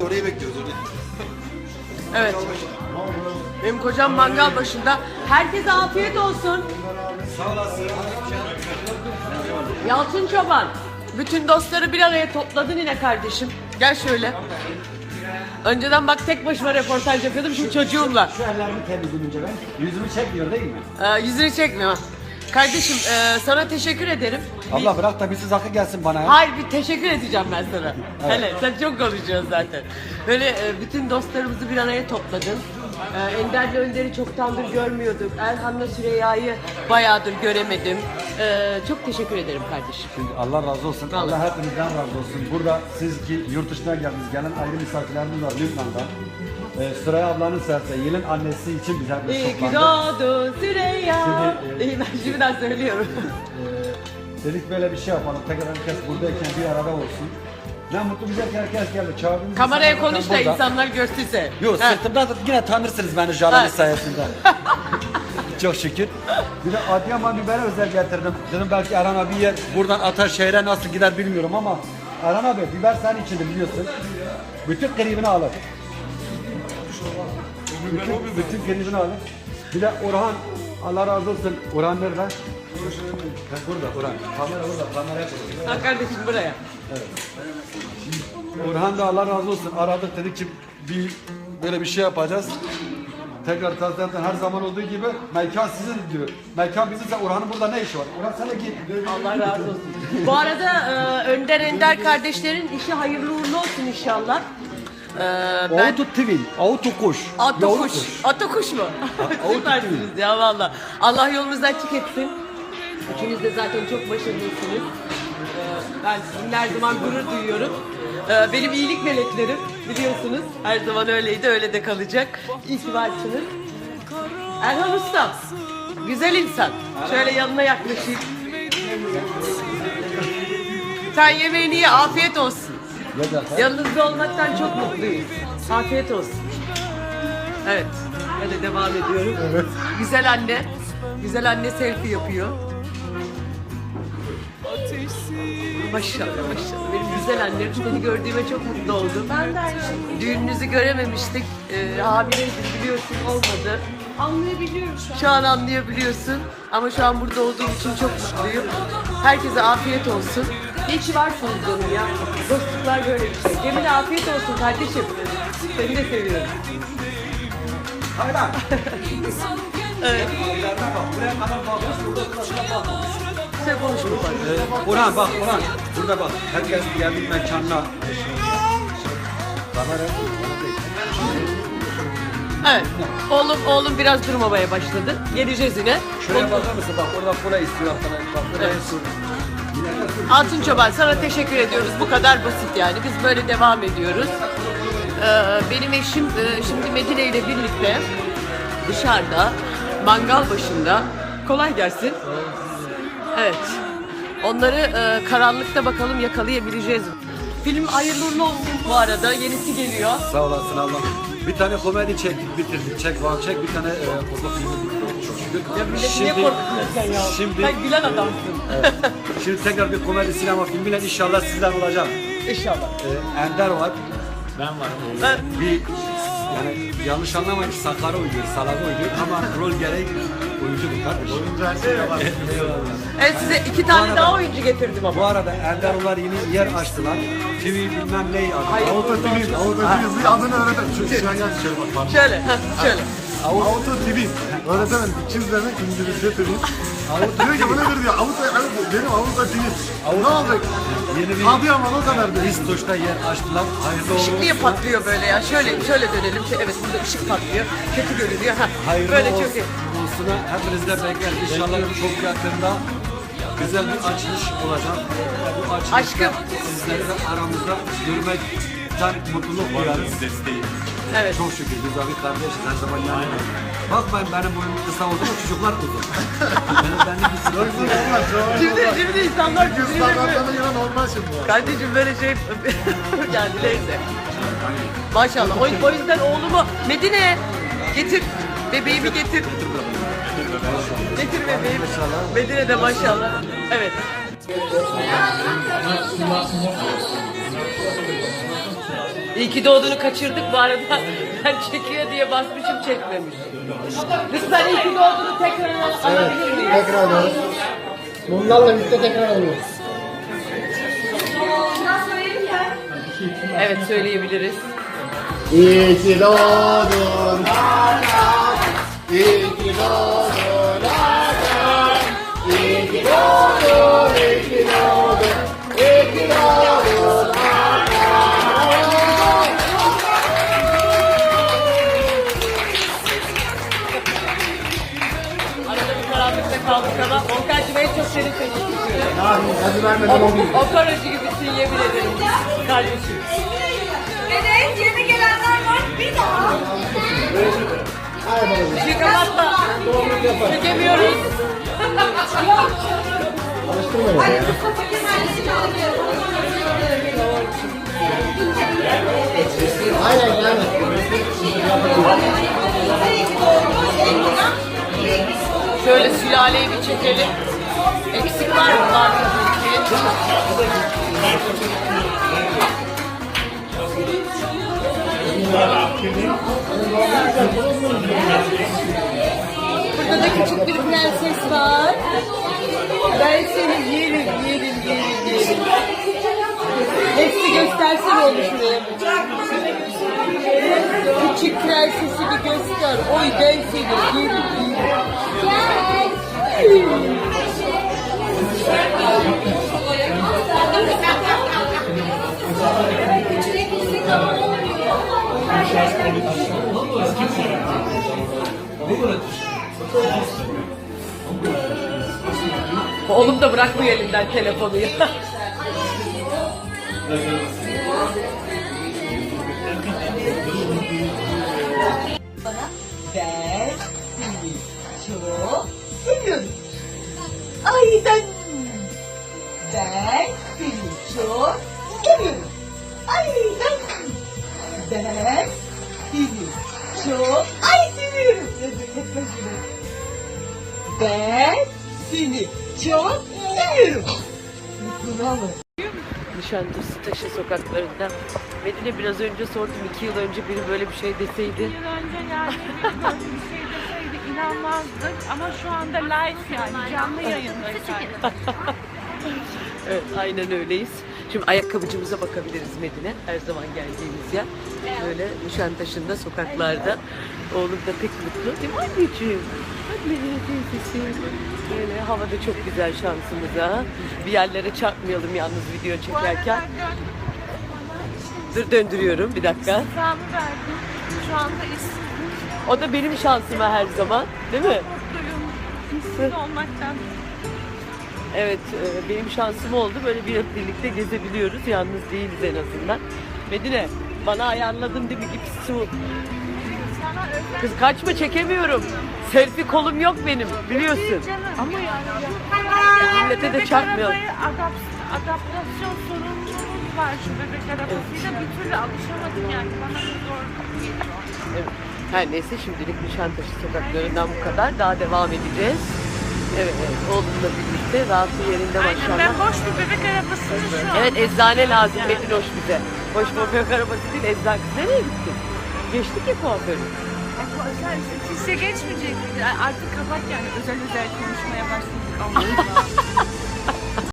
Orayı bekliyoruz orayı. Evet. Benim kocam mangal başında. Herkese afiyet olsun. Sağ olasın. Yalçın Çoban. Bütün dostları bir araya topladın yine kardeşim. Gel şöyle. Önceden bak tek başıma röportaj yapıyordum şimdi çocuğumla. Şu ellerimi temizleyince ben yüzümü çekmiyor değil mi? Ee, yüzünü çekmiyor. Kardeşim e, sana teşekkür ederim. Bir- Abla bırak da bir siz hakkı gelsin bana ya. Hayır bir teşekkür edeceğim ben sana. Hele sen çok konuşuyorsun zaten. Böyle e, bütün dostlarımızı bir araya topladın. E, Ender'le Önder'i çoktandır görmüyorduk. Erhan'la Süreyya'yı bayağıdır göremedim. E, çok teşekkür ederim kardeşim. Şimdi Allah razı olsun. Vallahi. Allah hepinizden razı olsun. Burada siz ki yurt dışından geldiniz. Gelen ayrı misafirlerimiz var Lübnan'dan. Ee, Süreyya ablanın serse Yıl'ın annesi için biz hepimiz İyi ki toplandık. doğdun Süreyya. Şimdi, e, İyi ben şimdiden söylüyorum. Ee, dedik böyle bir şey yapalım. Tekrar herkes buradayken bir arada olsun. Ne mutlu bize ki herkes geldi. Çağırdığımız Kameraya insanlar konuş da burada. insanlar görsün seni. Yok Ha. sırtımda da yine tanırsınız beni Jalan'ın Ha. sayesinde. Çok şükür. Bir de Adıyaman biberi özel getirdim. Dedim belki Erhan abi yer. Buradan Ataşehir'e nasıl gider bilmiyorum ama Erhan abi biber senin içinde biliyorsun. Bütün kribini alır. Bütün, bütün kribini alır. Bir de Orhan Allah razı olsun. Orhan nerede? Ha, burada Orhan. Kamera burada. Kamera burada. Ha kardeşim buraya. Orhan da Allah razı olsun aradık dedik ki bir böyle bir şey yapacağız. Tekrar zaten her zaman olduğu gibi mekan sizin diyor. Mekan bizimse Orhan'ın burada ne işi var? Orhan sana git. Allah razı olsun. Bu arada e, Önder Ender kardeşlerin işi hayırlı uğurlu olsun inşallah. E, ben Auto TV, Auto Kuş. Atakuş. Atakuş mu? Atakuş. Süpersiniz ya valla. Allah yolunuzdan açık etsin. İkiniz de zaten çok başarılısınız. Ee, Ben sizinle her zaman gurur duyuyorum. Ee, Benim iyilik meleklerim biliyorsunuz. Her zaman öyleydi, öyle de kalacak. İyi ki varsınız. Erhan Usta, güzel insan. Şöyle yanına yaklaşayım. Sen yemeğini ye, afiyet olsun. Yanınızda olmaktan çok mutluyuz. Afiyet olsun. Evet. Böyle devam ediyorum. Evet. Güzel anne. Güzel anne selfie yapıyor. Maşallah maşallah. Benim güzel annem. Seni gördüğüme çok mutlu oldum. Ben de Düğününüzü görememiştik. Ee, hamileydim biliyorsun olmadı. Anlayabiliyorum şu an. Şu an anlayabiliyorsun. Ama şu an burada olduğum için çok mutluyum. Herkese afiyet olsun. İyi ki varsınız canım ya. Dostluklar böyle bir şey. Cemile afiyet olsun kardeşim. Seni de seviyorum. evet. Sen konuşma bak. Ee, Orhan bak Orhan. Burada bak. Herkes geldi mekanına. Kamera. Evet. Oğlum oğlum biraz durmamaya başladı. Geleceğiz yine. Şuraya bakar mısın? Bak orada kola istiyor. Bak buraya Evet. istiyor. Altın Çoban sana teşekkür ediyoruz. Bu kadar basit yani. Biz böyle devam ediyoruz. Ee, benim eşim e, şimdi Medine ile birlikte dışarıda mangal başında. Kolay gelsin. Evet. Onları e, karanlıkta bakalım yakalayabileceğiz. Film hayırlı uğurlu olsun bu arada. Yenisi geliyor. Sağ olasın Allah. Bir tane komedi çektik bitirdik. Çek var çek bir tane e, korku filmi bitirdik. Çok şükür. Ya milleti niye korkutuyorsun sen ya? Şimdi, Sen gülen adamsın. şimdi tekrar bir komedi sinema filmiyle inşallah sizden olacağım. İnşallah. E, Ender var. Ben Bir yani yanlış anlamayın Sakar oynuyor, Salak oynuyor ama rol gereği oyuncu bu kardeş. Oyuncu her şey var. evet, size iki tane daha oyuncu getirdim ama. Bu arada Ender onlar yeni yer açtılar. TV bilmem ne adı. Hayır. Auto TV adını öğretelim. An gel şöyle bak. bak. Şöyle, heh, şöyle. Auto TV. Öğretemem. İkiz demek İngilizce TV. Diyor ki bu nedir diyor. Auto, Auto, benim Auto TV. Ne olacak? Yeni bir Adıyaman o kadar değil. İstoç'ta yer açtılar. Hayırlı Işık uğurlu niye olsun. patlıyor böyle ya? Şöyle şöyle dönelim. Şey, evet burada ışık patlıyor. Kötü görünüyor. Ha. Hayırlı Böyle olsun. çok iyi. Olsuna hepinizden bekler. İnşallah çok yakında güzel bir açılış olacak. Bu açılışta Aşkım. sizleri de aramızda görmekten mutluluk duyarız. Evet. Çok şükür biz abi kardeşiz her zaman yanımda. Bakmayın benim boyum kısa oldu ama çocuklar uzun. benim benim bir sıkıntı yok. Şimdi, şimdi insanlar birbirine böyle- standartlarına göre normal şimdi. Kardeşim böyle şey yani neyse. Maşallah. O, o yüzden oğlumu Medine'ye getir. Bebeğimi getir. Getir bebeğimi. Medine'de maşallah. Evet. İyi ki doğduğunu kaçırdık bu arada. Ben çekiyor diye basmışım çekmemiş. Lütfen iyi ki doğduğunu tekrar alabilir miyim? Tekrar alıyoruz. Bunlarla birlikte tekrar alıyoruz. Evet söyleyebiliriz. İyi ki doğdun kaldık ama Volkan'cığım en çok seni teşekkür ediyorum. Hadi vermeden olmuyor. O karıcı gibisin yemin ederim. Kardeşim. Evet, yeni gelenler var. Bir daha. Bir kapatma. Çekemiyoruz. Alıştırmayın. Hadi Mustafa Kemal'i çağırıyorum. Aynen yani. Şöyle sülaleyi bir çekelim. Eksik var mı? Var ki. Burada da küçük bir prenses var. Ben seni yerim, yerim, yerim, yerim. Hepsi göstersene onu şuraya. Küçük prensesini göster. Oy ben seni yerim. Oğlum da bırakmıyor elinden telefonu ya. Ay ben seni çok seviyorum. Ay ben ben seni çok ay seviyorum. Ben seni çok seviyorum. Mutluluğuna mı? Nişantaşı taşı sokaklarında. Medine biraz önce sordum iki yıl önce biri böyle bir şey deseydi. yıl önce yani böyle bir şey deseydi inanmazdık ama şu anda live yani canlı yayındayız. Evet aynen öyleyiz. Şimdi ayakkabıcımıza bakabiliriz Medine. Her zaman geldiğimiz yer. Böyle Nişantaşı'nda sokaklarda. Oğlum da pek mutlu. Değil mi anneciğim? Teyzesi. Böyle havada çok güzel şansımıza. Bir yerlere çarpmayalım yalnız video çekerken. Dur döndürüyorum bir dakika. İslam'ı verdim. Şu anda işsizim. O da benim şansıma her zaman. Değil mi? Mutluyum. Olmaktan. Evet, e, benim şansım oldu. Böyle bir birlikte gezebiliyoruz. Yalnız değiliz en azından. Medine, bana ayarladın değil mi? Git su. Kız kaçma çekemiyorum. Selfie kolum yok benim biliyorsun. Ama yani. Millete de çarpmıyor. adaptasyon sorunumuz var şu bebek arabasıyla. Bir türlü alışamadım yani. Bana da zor geliyor. Evet. Her neyse şimdilik Nişantaşı sokaklarından bu kadar. Daha devam edeceğiz. Evet, evet. Oğlumla birlikte rahatı yerinde Aynen maşallah. ben boş bir bebek arabası şu an. Evet eczane lazım Metin hoş bize. Boş bebek arabası değil eczane. Nereye gittin? Geçtik ya kuaförü. Sen işte geçmeyecek. Artık kapat yani özel özel konuşmaya başladık. Allah Allah.